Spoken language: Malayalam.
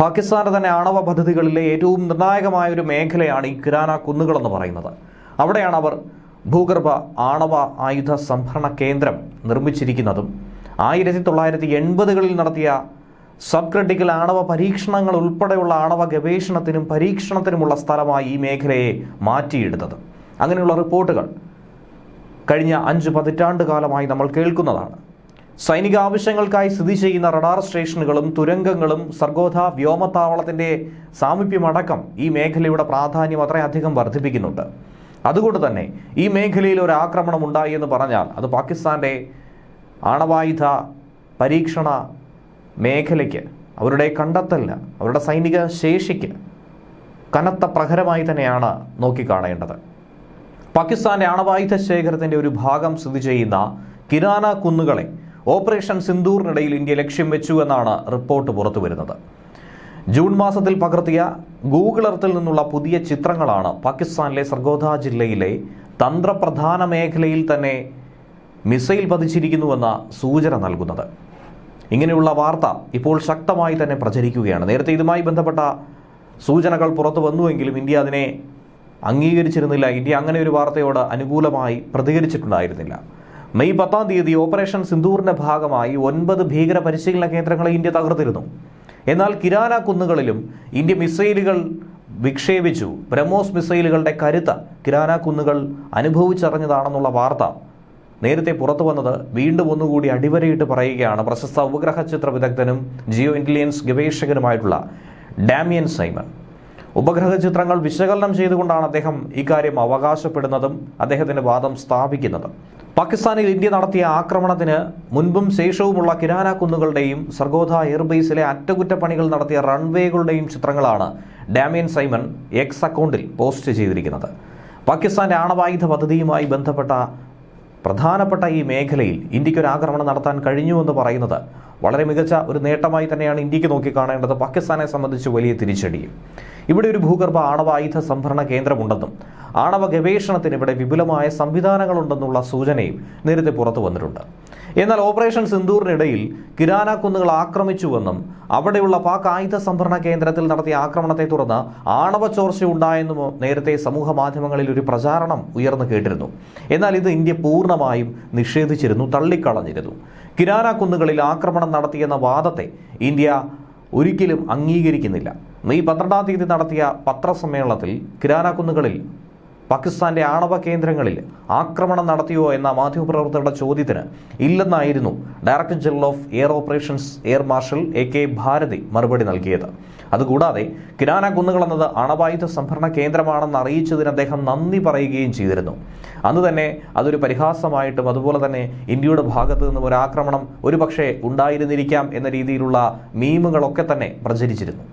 പാകിസ്ഥാന്റെ തന്നെ ആണവ പദ്ധതികളിലെ ഏറ്റവും നിർണായകമായ ഒരു മേഖലയാണ് ഈ കിരാന കുന്നുകളെന്ന് പറയുന്നത്. അവിടെയാണ് അവർ ഭൂഗർഭ ആണവ ആയുധ സംഭരണ കേന്ദ്രം നിർമ്മിച്ചിരിക്കുന്നതും ആയിരത്തി തൊള്ളായിരത്തി എൺപതുകളിൽ നടത്തിയ സബ് ക്രിട്ടിക്കൽ ആണവ പരീക്ഷണങ്ങൾ ഉൾപ്പെടെയുള്ള ആണവ ഗവേഷണത്തിനും പരീക്ഷണത്തിനുമുള്ള സ്ഥലമായി ഈ മേഖലയെ മാറ്റിയെടുത്തത്. അങ്ങനെയുള്ള റിപ്പോർട്ടുകൾ കഴിഞ്ഞ അഞ്ച് പതിറ്റാണ്ട് കാലമായി നമ്മൾ കേൾക്കുന്നതാണ്. സൈനിക ആവശ്യങ്ങൾക്കായി സ്ഥിതി ചെയ്യുന്ന റഡാർ സ്റ്റേഷനുകളും തുരങ്കങ്ങളും സർഗോധ വ്യോമത്താവളത്തിന്റെ സാമീപ്യമടക്കം ഈ മേഖലയുടെ പ്രാധാന്യം അത്രയധികം വർദ്ധിപ്പിക്കുന്നുണ്ട്. അതുകൊണ്ട് തന്നെ ഈ മേഖലയിൽ ഒരു ആക്രമണം ഉണ്ടായി എന്ന് പറഞ്ഞാൽ അത് പാകിസ്ഥാന്റെ ആണവായുധ പരീക്ഷണ മേഖലയ്ക്ക് അവരുടെ കണ്ടെത്തലിന് അവരുടെ സൈനിക ശേഷിക്ക് കനത്ത പ്രഹരമായി തന്നെയാണ് നോക്കിക്കാണേണ്ടത്. പാകിസ്ഥാന്റെ ആണവായുധ ശേഖരത്തിന്റെ ഒരു ഭാഗം സ്ഥിതി ചെയ്യുന്ന കിരാന കുന്നുകളെ ഓപ്പറേഷൻ സിന്ദൂറിനിടയിൽ ഇന്ത്യ ലക്ഷ്യം വെച്ചു എന്നാണ് റിപ്പോർട്ട് പുറത്തുവരുന്നത്. ജൂൺ മാസത്തിൽ പകർത്തിയ ഗൂഗിൾ എർത്തിൽ നിന്നുള്ള പുതിയ ചിത്രങ്ങളാണ് പാകിസ്ഥാനിലെ സർഗോധ ജില്ലയിലെ തന്ത്രപ്രധാന മേഖലയിൽ തന്നെ മിസൈൽ പതിച്ചിരിക്കുന്നുവെന്ന സൂചന നൽകുന്നത്. ഇങ്ങനെയുള്ള വാർത്ത ഇപ്പോൾ ശക്തമായി തന്നെ പ്രചരിക്കുകയാണ്. നേരത്തെ ഇതുമായി ബന്ധപ്പെട്ട സൂചനകൾ പുറത്തു വന്നുവെങ്കിലും ഇന്ത്യ അതിനെ അംഗീകരിച്ചിരുന്നില്ല. ഇന്ത്യ അങ്ങനെ ഒരു വാർത്തയോട് അനുകൂലമായി പ്രതികരിച്ചിട്ടുണ്ടായിരുന്നില്ല. മെയ് പത്താം തീയതി ഓപ്പറേഷൻ സിന്ദൂറിന്റെ ഭാഗമായി ഒൻപത് ഭീകര പരിശീലന കേന്ദ്രങ്ങളെ ഇന്ത്യ തകർത്തിരുന്നു. എന്നാൽ കിരാന കുന്നുകളിലും ഇന്ത്യ മിസൈലുകൾ വിക്ഷേപിച്ചു. ബ്രഹ്മോസ് മിസൈലുകളുടെ കരുത്ത് കിരാന കുന്നുകൾ അനുഭവിച്ചറിഞ്ഞതാണെന്നുള്ള വാർത്ത. നേരത്തെ പുറത്തു വന്നത് വീണ്ടും ഒന്നുകൂടി അടിവരയിട്ട് പറയുകയാണ് പ്രശസ്ത ഉപഗ്രഹ ചിത്ര വിദഗ്ധനും ജിയോ ഇന്റലിജൻസ് ഗവേഷകനുമായിട്ടുള്ള ഡാമിയൻ സൈമൺ. ഉപഗ്രഹ ചിത്രങ്ങൾ വിശകലനം ചെയ്തുകൊണ്ടാണ് അദ്ദേഹം ഇക്കാര്യം അവകാശപ്പെടുന്നതും അദ്ദേഹത്തിന്റെ വാദം സ്ഥാപിക്കുന്നതും. പാകിസ്ഥാനിൽ ഇന്ത്യ നടത്തിയ ആക്രമണത്തിന് മുൻപും ശേഷവുമുള്ള കിരാന കുന്നുകളുടെയും സർഗോധ എയർബേസിലെ അറ്റകുറ്റപ്പണികൾ നടത്തിയ റൺവേകളുടെയും ചിത്രങ്ങളാണ് ഡാമിയൻ സൈമൺ എക്സ് അക്കൗണ്ടിൽ പോസ്റ്റ് ചെയ്തിരിക്കുന്നത്. പാകിസ്ഥാന്റെ ആണവായുധ പദ്ധതിയുമായി ബന്ധപ്പെട്ട പ്രധാനപ്പെട്ട ഈ മേഖലയിൽ ഇന്ത്യയ്ക്ക് ഒരു ആക്രമണം നടത്താൻ കഴിഞ്ഞു എന്ന് പറയുന്നത് വളരെ മികച്ച ഒരു നേട്ടമായി തന്നെയാണ് ഇന്ത്യയ്ക്ക് നോക്കിക്കാണേണ്ടത്. പാകിസ്ഥാനെ സംബന്ധിച്ച് വലിയ തിരിച്ചടിയും. ഇവിടെ ഒരു ഭൂഗർഭ ആണവ ആണവായുധ സംഭരണ കേന്ദ്രമുണ്ടെന്നും ആണവ ഗവേഷണത്തിന് ഇവിടെ വിപുലമായ സംവിധാനങ്ങളുണ്ടെന്നുള്ള സൂചനയും നേരത്തെ പുറത്തു വന്നിട്ടുണ്ട്. എന്നാൽ ഓപ്പറേഷൻ സിന്ദൂറിനിടയിൽ കിരാന കുന്നുകൾ ആക്രമിച്ചുവെന്നും അവിടെയുള്ള പാക് ആയുധ സംഭരണ കേന്ദ്രത്തിൽ നടത്തിയ ആക്രമണത്തെ തുടർന്ന് ആണവ ചോർച്ച ഉണ്ടായെന്നും നേരത്തെ സമൂഹ മാധ്യമങ്ങളിൽ ഒരു പ്രചാരണം ഉയർന്നു കേട്ടിരുന്നു. എന്നാൽ ഇത് ഇന്ത്യ പൂർണമായും നിഷേധിച്ചിരുന്നു തള്ളിക്കളഞ്ഞിരുന്നു. കിരാന കുന്നുകളിൽ ആക്രമണം നടത്തിയെന്ന വാദത്തെ ഇന്ത്യ ഒരിക്കലും അംഗീകരിക്കുന്നില്ല. മെയ് പന്ത്രണ്ടാം തീയതി നടത്തിയ പത്രസമ്മേളനത്തിൽ കിരാന കുന്നുകളിൽ പാകിസ്ഥാന്റെ ആണവ കേന്ദ്രങ്ങളിൽ ആക്രമണം നടത്തിയോ എന്ന മാധ്യമപ്രവർത്തകരുടെ ചോദ്യത്തിന് ഇല്ലെന്നായിരുന്നു director general of air operations air marshal A K Bharti മറുപടി നൽകിയത്. അതുകൂടാതെ കിരാന കുന്നുകൾ എന്നത് അണവായുധ സംഭരണ കേന്ദ്രമാണെന്ന് അറിയിച്ചതിന് അദ്ദേഹം നന്ദി പറയുകയും ചെയ്തിരുന്നു. അന്ന് തന്നെ അതൊരു പരിഹാസമായിട്ടും അതുപോലെ തന്നെ ഇന്ത്യയുടെ ഭാഗത്ത് നിന്നും ഒരു ആക്രമണം ഒരുപക്ഷെ ഉണ്ടായിരുന്നിരിക്കാം എന്ന രീതിയിലുള്ള മീമുകളൊക്കെ തന്നെ പ്രചരിച്ചിരുന്നു.